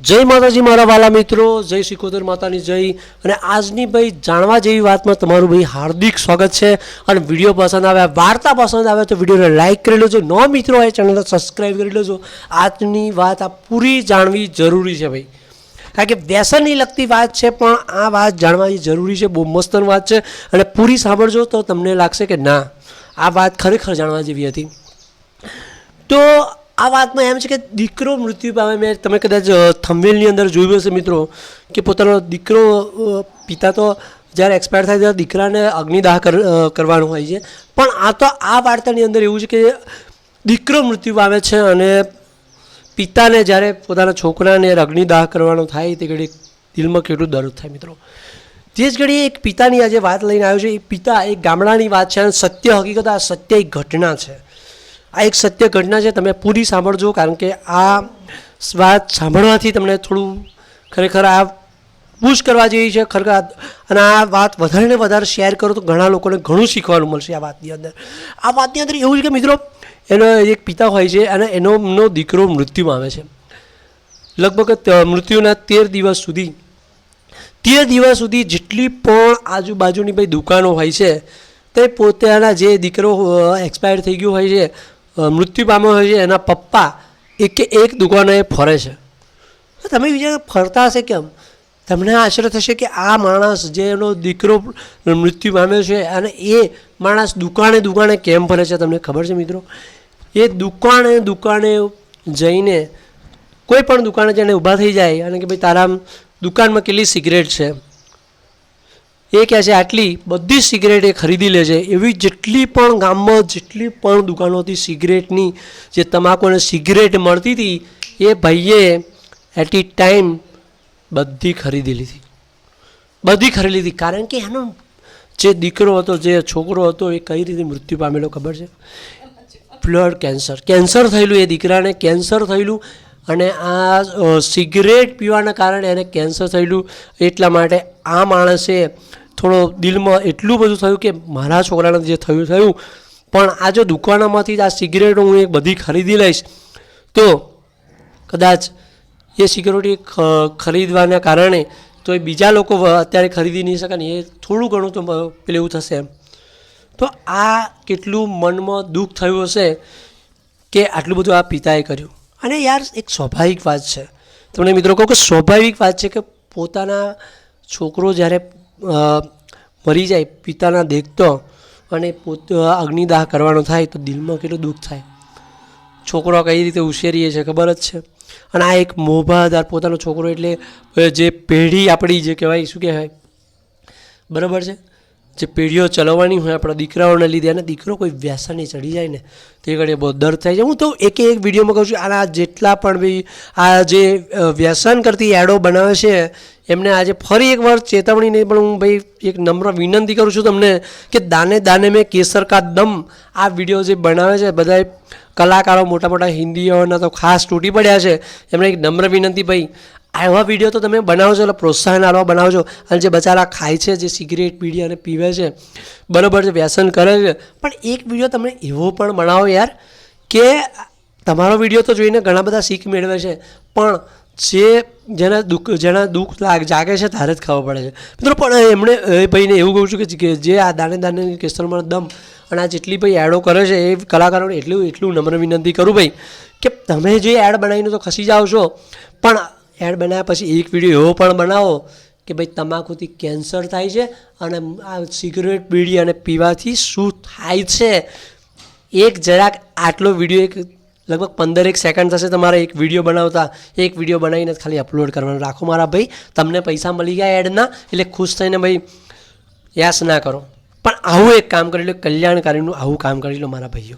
જય માતાજી મારા વાલા મિત્રો, જય શિકોતર માતાની જય. અને આજની ભાઈ જાણવા જેવી વાતમાં તમારું ભાઈ હાર્દિક સ્વાગત છે. અને વીડિયો પસંદ આવે, વાર્તા પસંદ આવે તો વિડીયોને લાઇક કરી લેજો. ન મિત્રો હોય ચેનલને સબસ્ક્રાઈબ કરી લેજો. આજની વાત આ પૂરી જાણવી જરૂરી છે ભાઈ. કારણ કે વ્યસનની લગતી વાત છે, પણ આ વાત જાણવાની જરૂરી છે. બહુ મસ્તની વાત છે. અને પૂરી સાંભળજો તો તમને લાગશે કે ના, આ વાત ખરેખર જાણવા જેવી હતી. તો આ વાતમાં એમ છે કે દીકરો મૃત્યુ પામે મેં તમે કદાચ થંબેલની અંદર જોયું હશે મિત્રો, કે પોતાનો દીકરો પિતા તો જ્યારે એક્સપાયર થાય ત્યારે દીકરાને અગ્નિદાહ કર કરવાનું હોય છે. પણ આ તો આ વાર્તાની અંદર એવું છે કે દીકરો મૃત્યુ પામે છે અને પિતાને જ્યારે પોતાના છોકરાને અગ્નિદાહ કરવાનો થાય, તે ઘડી દિલમાં કેટલું દર્દ થાય મિત્રો. તે જ ઘડી એક પિતાની આજે વાત લઈને આવ્યો છે. એ પિતા એક ગામડાની વાત છે અને સત્ય હકીકત, આ સત્ય એક ઘટના છે. આ એક સત્ય ઘટના છે, તમે પૂરી સાંભળજો, કારણ કે આ વાત સાંભળવાથી તમને થોડું ખરેખર આ પુશ કરવા જેવી છે, ખરેખર અને આ વાત વધારે ને વધારે શેર કરો તો ઘણા લોકોને ઘણું શીખવાનું મળશે આ વાતની અંદર. આ વાતની અંદર એવું છે કે મિત્રો, એનો એક પિતા હોય છે અને એનો એમનો દીકરો મૃત્યુ આવે છે. લગભગ મૃત્યુના તેર દિવસ સુધી, તેર દિવસ સુધી જેટલી પણ આજુબાજુની ભાઈ દુકાનો હોય છે, તે પોતાના જે દીકરો એક્સપાયર થઈ ગયો હોય છે મૃત્યુ પામ્યો હોય છે, એના પપ્પા એક એક દુકાને ફરે છે. તમે વિચાર ફરતા હશે કેમ? તમને આશ્ચર્ય થશે કે આ માણસ જે એનો દીકરો મૃત્યુ પામ્યો છે અને એ માણસ દુકાને દુકાને કેમ ફરે છે, તમને ખબર છે મિત્રો? એ દુકાને દુકાને જઈને કોઈ પણ દુકાને જઈને ઊભા થઈ જાય અને કે ભાઈ તારા દુકાનમાં કેટલી સિગરેટ છે એ કહે છે, આટલી બધી સિગરેટ એ ખરીદી લે છે એવી જેટલી પણ ગામમાં જેટલી પણ દુકાનો હતી સિગરેટની જે તમાકુ સિગરેટ મળતી હતી, એ ભાઈએ એટ ઈ ટાઈમ બધી ખરીદી લીધી. બધી ખરીદી લીધી. કારણ કે એનો જે દીકરો હતો, જે છોકરો હતો, એ કઈ રીતે મૃત્યુ પામેલો ખબર છે? Blood cancer. કેન્સર થયેલું એ દીકરાને, કેન્સર થયેલું અને આ સિગરેટ પીવાના કારણે એને કેન્સર થયેલું, એટલા માટે આ માણસે થોડો દિલમાં એટલું બધું થયું કે મારા છોકરાને જે થયું થયું. પણ આ જો દુકાનોમાંથી જ આ સિગરેટ હું એક બધી ખરીદી લઈશ, તો કદાચ એ સિક્યોરિટી ખરીદવાના કારણે તો એ બીજા લોકો અત્યારે ખરીદી નહીં શકે ને એ થોડું ઘણું તો પેલું એવું થશે એમ. તો આ કેટલું મનમાં દુઃખ થયું હશે કે આટલું બધું આ પિતાએ કર્યું. અને યાર, એક સ્વાભાવિક વાત છે. તમને મિત્રો કહું કે સ્વાભાવિક વાત છે કે પોતાના છોકરો જ્યારે મરી જાય, પિતાના દેખતો અને પોત અગ્નિદાહ કરવાનો થાય તો દિલમાં કેટલું દુઃખ થાય. છોકરો કઈ રીતે ઉછેરીએ છે ખબર જ છે. અને આ એક મોભાદાર પોતાનો છોકરો એટલે જે પેઢી આપણી જે કહેવાય, શું કહેવાય? બરાબર છે? જે પેઢીઓ ચલાવવાની હોય, આપણા દીકરાઓને લીધે, અને દીકરો કોઈ વ્યસને ચડી જાય ને, તે ઘડી બહુ દર્દ થાય છે. હું તો એક એક વિડીયોમાં કહું છું, આના જેટલા પણ બી, આ જે વ્યસન કરતી એડો બનાવે છે, એમને આજે ફરી એક વાર ચેતવણી નહીં પણ હું ભાઈ એક નમ્ર વિનંતી કરું છું તમને કે દાને દાને મેં કેસર કા દમ આ વીડિયો જે બનાવે છે બધા કલાકારો મોટા મોટા હિન્દીઓના તો ખાસ તૂટી પડ્યા છે. એમને એક નમ્ર વિનંતી, ભાઈ આવા વીડિયો તો તમે બનાવો છો એટલે પ્રોત્સાહન આપવા બનાવો છો અને જે બચારા ખાય છે, જે સિગરેટ પીડી અને પીવે છે, બરાબર છે, વ્યસન કરે છે. પણ એક વીડિયો તમે એવો પણ બનાવો યાર કે તમારો વીડિયો તો જોઈને ઘણા બધા શીખ મેળવે છે. પણ જે જેના દુઃખ જેના દુઃખ લાગ, જાગે છે, તારે જ ખાવા પડે છે. મિત્રો, પણ એમણે, એ ભાઈને એવું કહું છું કે જે આ દાને દાને કેસરમાં દમ અને આ જેટલી ભાઈ એડો કરે છે, એ કલાકારોને એટલું એટલું નમ્ર વિનંતી કરું ભાઈ કે તમે જે એડ બનાવીને તો ખસી જાઓ છો. પણ એડ બનાવ્યા પછી એક વીડિયો એવો પણ બનાવો કે ભાઈ તમાકુથી કેન્સર થાય છે અને આ સિગરેટ બીડી અને પીવાથી શું થાય છે? એક જરાક આટલો વીડિયો એક લગભગ પંદર એક સેકન્ડ થશે તમારે એક વીડિયો બનાવતા, એક વીડિયો બનાવીને ખાલી અપલોડ કરવાનો. રાખો મારા ભાઈ, તમને પૈસા મળી ગયા એડના, એટલે ખુશ થઈને ભાઈ યાસ ના કરો. પણ આવું એક કામ કરી લો, કલ્યાણકારીનું આવું કામ કરી લો મારા ભાઈઓ.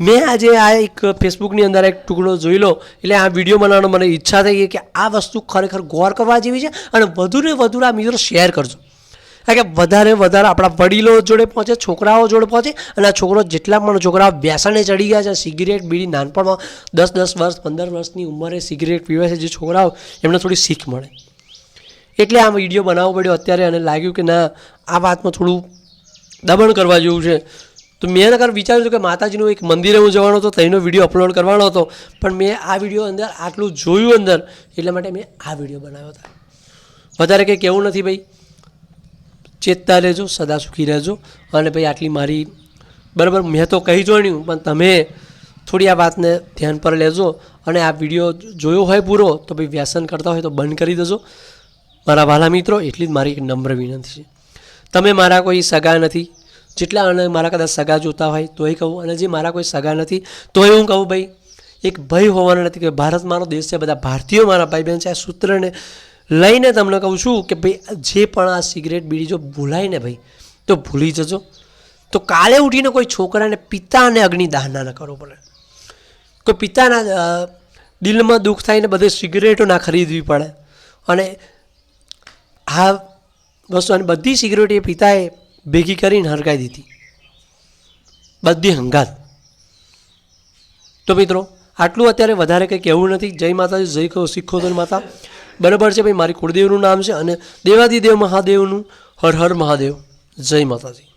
મેં આજે આ એક ફેસબુકની અંદર એક ટુકડો જોઈ લો એટલે આ વીડિયો બનાવવાનો મને ઈચ્છા થઈ ગઈ કે આ વસ્તુ ખરેખર ગૌર કરવા જેવી છે અને વધુને વધુ આ મિત્રો શેર કરજો. કારણ કે વધારે વધારે આપણા વડીલો જોડે પહોંચે, છોકરાઓ જોડે પહોંચે અને આ છોકરો જેટલા પણ છોકરાઓ વ્યસને ચડી ગયા છે, સિગરેટ બીડી નાનપણમાં દસ દસ વર્ષ, પંદર વર્ષની ઉંમરે સિગરેટ પીવે છે જે છોકરાઓ, એમને થોડી શીખ મળે. એટલે આ વીડિયો બનાવવો પડ્યો અત્યારે અને લાગ્યું કે ના, આ વાતમાં થોડું દમણ કરવા જેવું છે. તો મેં નકર વિચાર્યું હતું કે માતાજીનું એક મંદિરે હું જવાનો હતો તેનો વીડિયો અપલોડ કરવાનો હતો, પણ મેં આ વીડિયો અંદર આટલું જોયું અંદર, એટલા માટે મેં આ વીડિયો બનાવ્યો હતો. વધારે કંઈ કહેવું નથી ભાઈ. ચેતતા રહેજો, સદા સુખી રહેજો. અને ભાઈ આટલી મારી, બરાબર, મેં તો કહી જોણ્યું, પણ તમે થોડી આ વાતને ધ્યાન પર લેજો અને આ વીડિયો જોયો હોય પૂરો, તો ભાઈ વ્યસન કરતા હોય તો બંધ કરી દેજો. મારા વાલા મિત્રો, એટલી જ મારી એક નમ્ર વિનંતી છે. તમે મારા કોઈ સગા નથી જેટલા અને મારા કદાચ સગા જોતા હોય તોય કહું. અને જે મારા કોઈ સગા નથી, તોય હું કહું, ભાઈ, એક ભય હોવાનો નથી કે ભારત મારો દેશ છે, બધા ભારતીયો મારા ભાઈ બહેન છે, આ સૂત્રને લઈને તમને કહું છું કે ભાઈ, જે પણ આ સિગરેટ બીડી જો ભૂલાય ને ભાઈ, તો ભૂલી જજો. તો કાલે ઉઠીને કોઈ છોકરાને પિતાને અગ્નિદાન ના કરવો પડે. કોઈ પિતાના દિલમાં દુઃખ થાય ને બધે સિગરેટો ના ખરીદવી પડે. અને આ વસ્તુ, અને બધી સિગરેટ એ પિતાએ ભેગી કરીને હરકાઈ દીધી. બધી હંગાત. તો મિત્રો, આટલું અત્યારે વધારે કંઈ કહેવું નથી. જય માતાજી, જય કહો શીખોદર માતા. બરાબર છે ભાઈ, મારી કુળદેવનું નામ છે અને દેવાદિદેવ મહાદેવનું હર હર મહાદેવ. જય માતાજી.